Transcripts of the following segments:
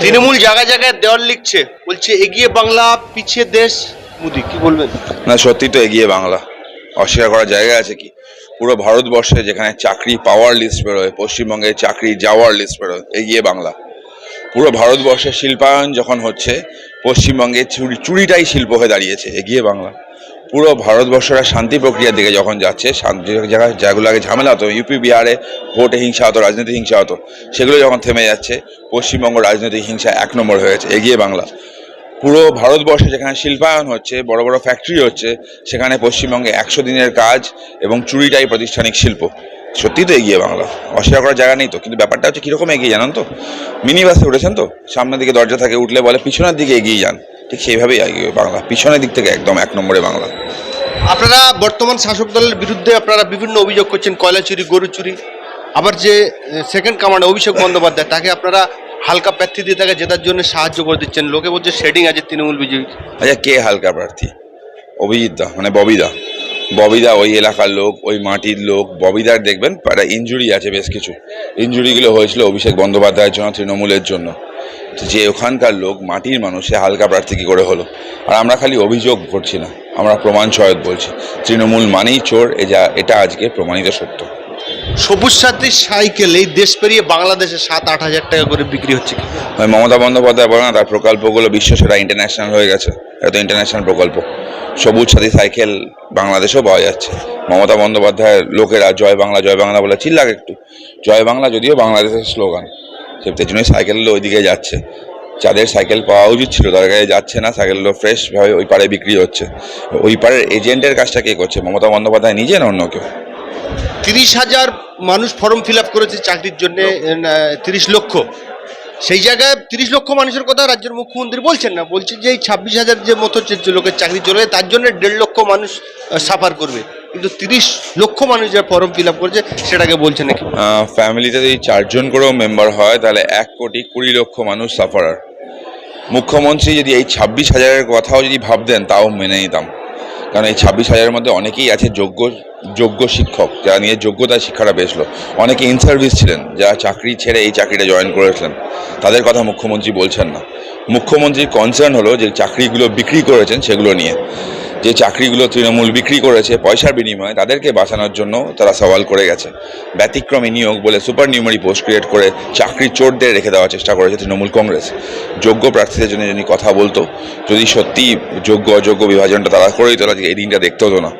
তৃণমূল জায়গায় জায়গায় দেওয়াল লিখছে, বলছে এগিয়ে বাংলা, পিছিয়ে দেশ, মোদি, কি বলবেন? না সত্যি তো এগিয়ে বাংলা, অস্বীকার করার জায়গা আছে কি? পুরো ভারতবর্ষে যেখানে চাকরি পাওয়ার লিস্ট বেরোয়, পশ্চিমবঙ্গে চাকরি যাওয়ার লিস্ট বেরোয়, এগিয়ে বাংলা। পুরো ভারতবর্ষের শিল্পায়ন যখন হচ্ছে, পশ্চিমবঙ্গে চুরি, চুরিটাই শিল্প হয়ে দাঁড়িয়েছে, এগিয়ে বাংলা। পুরো ভারতবর্ষের শান্তি প্রক্রিয়ার দিকে যখন যাচ্ছে জায়গায় যেগুলো আগে ঝামেলা হতো, ইউপি, বিহারে ভোটে হিংসা হতো, রাজনৈতিক হিংসা হতো, সেগুলো যখন থেমে যাচ্ছে, পশ্চিমবঙ্গ রাজনৈতিক হিংসা এক নম্বর হয়েছে এগিয়ে বাংলা। পুরো ভারতবর্ষে যেখানে শিল্পায়ন হচ্ছে, বড় বড় ফ্যাক্টরি হচ্ছে, সেখানে পশ্চিমবঙ্গে একশো দিনের কাজ এবং চুরিটাই প্রাতিষ্ঠানিক শিল্প। সত্যি তো এগিয়ে বাংলা। অস্বীকার করার জায়গা নেই তো, কিন্তু ব্যাপারটা হচ্ছে কীরকম এগিয়ে, জানান তো? মিনি বাসে উঠেছেন তো? সামনের দিকে দরজা থাকে, উঠলে বলে, পিছনের দিকে এগিয়ে যান। ঠিক সেইভাবেই এগিয়ে বাংলা পিছনের দিক থেকে একদম এক নম্বরে বাংলা। আপনারা বর্তমান শাসক দলের বিরুদ্ধে আপনারা বিভিন্ন অভিযোগ করছেন কয়লা চুরি গরু চুরি। আবার যে সেকেন্ড কমান্ডার অভিষেক বন্দ্যোপাধ্যায় তাকে আপনারা হালকা প্রার্থী দিয়ে তাকে জেতার জন্য সাহায্য করে দিচ্ছেন। লোকে বলছে শেডিং আছে তৃণমূল বিজেপি। আচ্ছা কে হালকা প্রার্থী? অভিজিৎ দা মানে ববিদা। ববিদা ওই এলাকার লোক ওই মাটির লোক। ববিদার দেখবেন একটা ইঞ্জুরি আছে বেশ কিছু। ইঞ্জুরিগুলো হয়েছিল অভিষেক বন্দ্যোপাধ্যায়ের জন্য তৃণমূলের জন্য। যে ওখানকার লোক মাটির মানুষ হালকা প্রার্থী কী করে হলো? আর আমরা খালি অভিযোগ করছি না। আমরা প্রমাণ সহায়ক বলছি। তৃণমূল মানেই চোর এ যা এটা আজকে প্রমাণিত সত্য। সবুজ সাথী সাইকেল এই দেশ পেরিয়ে বাংলাদেশে সাত আট হাজার টাকা করে বিক্রি হচ্ছে। মমতা বন্দ্যোপাধ্যায় বলে না তার প্রকল্পগুলো বিশ্ব সেরা ইন্টারন্যাশনাল হয়ে গেছে। এটা তো ইন্টারন্যাশনাল প্রকল্প। সবুজ সাথী সাইকেল বাংলাদেশেও পাওয়া যাচ্ছে। মমতা বন্দ্যোপাধ্যায়ের লোকেরা জয় বাংলা জয় বাংলা বলে চিল্লাক একটু। জয় বাংলা যদিও বাংলাদেশের স্লোগান। সেটার জন্যই সাইকেলগুলো ওইদিকে যাচ্ছে। যাদের সাইকেল পাওয়া উচিত ছিল, তাদের কাছে যাচ্ছে না সাইকেলগুলো ফ্রেশভাবে ওই পারে বিক্রি হচ্ছে। ওই পারের এজেন্টের কাজটা কে করছে? মমতা বন্দ্যোপাধ্যায় নিজে না অন্য কেউ? তিরিশ হাজার মানুষ ফর্ম ফিল করেছে চাকরির জন্য তিরিশ লক্ষ। সেই জায়গায় তিরিশ লক্ষ মানুষের কথা রাজ্যের মুখ্যমন্ত্রী বলছেন না, বলছেন যে এই ছাব্বিশ হাজার যে মতো লোকের চাকরি চলে তার জন্য দেড় লক্ষ মানুষ সাফার করবে। কিন্তু তিরিশ লক্ষ মানুষ যে ফর্ম ফিল আপ করেছে, সেটাকে বলছে নাকি? ফ্যামিলিতে যদি চারজন করেও মেম্বার হয়, তাহলে এক কোটি কুড়ি লক্ষ মানুষ সাফারার মুখ্যমন্ত্রী যদি এই ছাব্বিশ হাজারের কথাও যদি ভাবতেন, তাও মেনে নিতাম। কারণ এই ছাব্বিশ হাজারের মধ্যে অনেকেই আছে যোগ্য যোগ্য শিক্ষক, যারা নিয়ে যোগ্যতার শিক্ষাটা পেয়েছিল অনেকে ইন সার্ভিস ছিলেন, যারা চাকরি ছেড়ে এই চাকরিটা জয়েন করেছিলেন। তাদের কথা মুখ্যমন্ত্রী বলছেন না। মুখ্যমন্ত্রীর কনসার্ন হলো যে চাকরিগুলো বিক্রি করেছেন সেগুলো নিয়ে। যে চাকরিগুলো তৃণমূল বিক্রি করেছে পয়সার বিনিময়ে তাদেরকে বাঁচানোর জন্য তারা সওয়াল করে গেছে। ব্যতিক্রমী নিয়োগ বলে সুপার নিউমারি পোস্ট ক্রিয়েট করে চাকরি চোরদের রেখে দেওয়ার চেষ্টা করেছে তৃণমূল কংগ্রেস। যোগ্য প্রার্থীদের জন্য যদি কথা বলতো, যদি সত্যি যোগ্য অযোগ্য বিভাজনটা তারা করেই তোলা এই দিনটা দেখতে হতো না।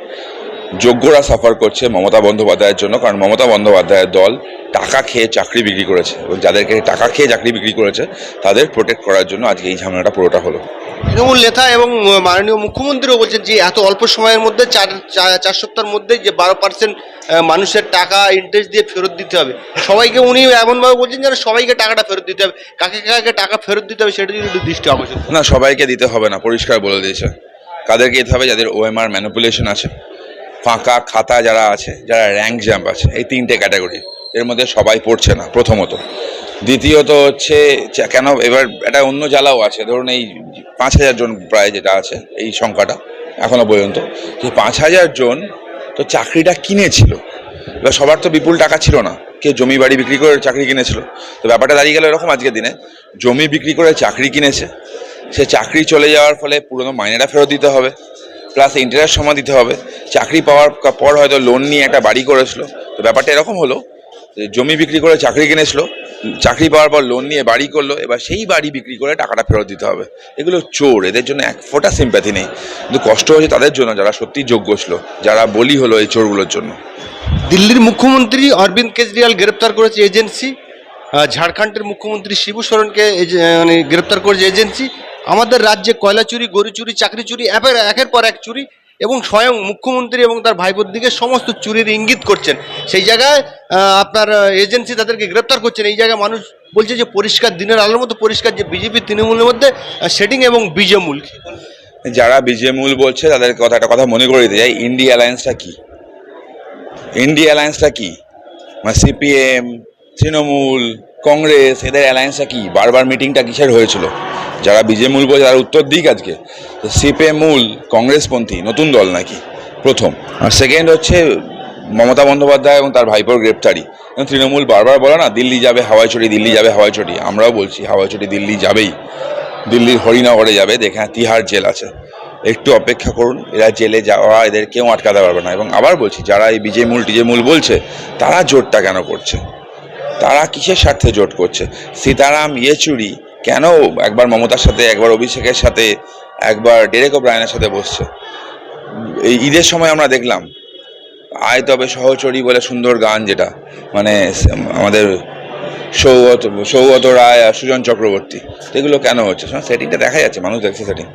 যোগ্যরা সাফার করছে মমতা বন্দ্যোপাধ্যায়ের জন্য, কারণ মমতা বন্দ্যোপাধ্যায়ের দল টাকা খেয়ে চাকরি বিক্রি করেছে এবং যাদেরকে টাকা খেয়ে চাকরি বিক্রি করেছে, তাদের প্রোটেক্ট করার জন্য আজকে এই ঝামেলাটা পুরোটা হলো। তৃণমূল নেতা এবং মাননীয় মুখ্যমন্ত্রীও বলছেন যে এত অল্প সময়ের মধ্যে চার, চার- সপ্তাহের মধ্যে যে বারো পার্সেন্ট মানুষের টাকা ইন্টারেস্ট দিয়ে ফেরত দিতে হবে। সবাইকে উনি এমনভাবে বলছেন যেন সবাইকে টাকাটা ফেরত দিতে হবে। কাকে কাকে টাকা ফেরত দিতে হবে সেটা যদি দৃষ্টি আকর্ষণ না, সবাইকে দিতে হবে না, পরিষ্কার বলে দিয়েছে। কাদেরকে দিতে হবে যাদের ওএমআর ম্যানিপুলেশন আছে। ফাঁকা খাতা যারা আছে, যারা র্যাঙ্ক জ্যাম্প আছে, এই তিনটে ক্যাটাগরি এর মধ্যে সবাই পড়ছে না, প্রথমত। দ্বিতীয়ত হচ্ছে কেন? এবার একটা অন্য জ্বালাও আছে। ধরুন এই পাঁচ হাজার জন প্রায় যেটা আছে, এই সংখ্যাটা এখনও পর্যন্ত। যে পাঁচ হাজার জন তো চাকরিটা কিনেছিল। এবার সবার তো বিপুল টাকা ছিল না। কেউ জমি বাড়ি বিক্রি করে চাকরি কিনেছিল। তো ব্যাপারটা দাঁড়িয়ে গেল এরকম আজকের দিনে। জমি বিক্রি করে চাকরি কিনেছে। সে চাকরি চলে যাওয়ার ফলে পুরনো মাইনেটা ফেরত দিতে হবে। প্লাস ইন্টারেস্ট সময় দিতে হবে। চাকরি পাওয়ার পর হয়তো লোন নিয়ে একটা বাড়ি করেছিল। তো ব্যাপারটা এরকম হলো জমি বিক্রি করে চাকরি কিনেছিল, চাকরি পাওয়ার পর লোন নিয়ে বাড়ি করল, এবার সেই বাড়ি বিক্রি করে টাকাটা ফেরত দিতে হবে। এগুলো চোর, এদের জন্য এক ফোঁটা সিম্প্যাথি নেই। কিন্তু কষ্ট হয়েছে তাদের জন্য, যারা সত্যি যোগ্য ছিল, যারা বলি হলো এই চোরগুলোর জন্য। দিল্লির মুখ্যমন্ত্রী অরবিন্দ কেজরিওয়াল গ্রেপ্তার করেছে এজেন্সি। ঝাড়খণ্ডের মুখ্যমন্ত্রী শিবু সোরেনকে মানে গ্রেপ্তার করেছে এজেন্সি। আমাদের রাজ্যে কয়লা চুরি, গরু চুরি, চাকরি চুরি একের পর এক চুরি। এবং স্বয়ং মুখ্যমন্ত্রী এবং তার ভাইবোর দিকে সমস্ত চুরির ইঙ্গিত করছেন। সেই জায়গায় আপনার এজেন্সি তাদেরকে গ্রেপ্তার করছেন। এই জায়গায় মানুষ বলছে যে পরিষ্কার, দিনের আলোর মতো পরিষ্কার যে বিজেপি, তৃণমূলের মধ্যে সেটিং এবং বিজেমূল যারা বিজেমূল বলছে, তাদের কথা, একটা কথা মনে করে দিতে চাই ইন্ডিয়া অ্যালায়েন্সটা কি? ইন্ডিয়া অ্যালায়েন্সটা কি? মানে সিপিএম, তৃণমূল, কংগ্রেস, এদের অ্যালায়েন্সটা কি? বারবার মিটিংটা কিসের হয়েছিল? যারা বিজেমূল বলছে তারা উত্তর দিক আজকে। সিপিএম মূল, কংগ্রেসপন্থী, নতুন দল নাকি? প্রথম। আর সেকেন্ড হচ্ছে মমতা বন্দ্যোপাধ্যায় এবং তার ভাইপোর গ্রেপ্তারি। তৃণমূল বারবার বলে না, দিল্লি যাবে, হাওয়াই চটি, দিল্লি যাবে, হাওয়াই চটি। আমরাও বলছি, হাওয়াই চটি, দিল্লি যাবেই। দিল্লির হরিনগরে যাবে, দেখে তিহার জেল আছে। একটু অপেক্ষা করুন, এরা জেলে যাওয়া এদের কেউ আটকাতে পারবে না। এবং আবার বলছি, যারা এই বিজয় মূল টিজে মূল বলছে, তারা জোটটা কেন করছে? তারা কিসের স্বার্থে জোট করছে? সীতারাম ইয়েচুরি কেন একবার মমতার সাথে, একবার অভিষেকের সাথে, একবার ডেরেক ব্রায়নের সাথে বসছে? এই ঈদের সময় আমরা দেখলাম, আয় তবে সহচরী বলে সুন্দর গান যেটা মানে আমাদের সৌগত সৌগত রায় আর সুজন চক্রবর্তী। এগুলো কেন হচ্ছে? সেটিংটা দেখা যাচ্ছে, মানুষ দেখছে সেটিং।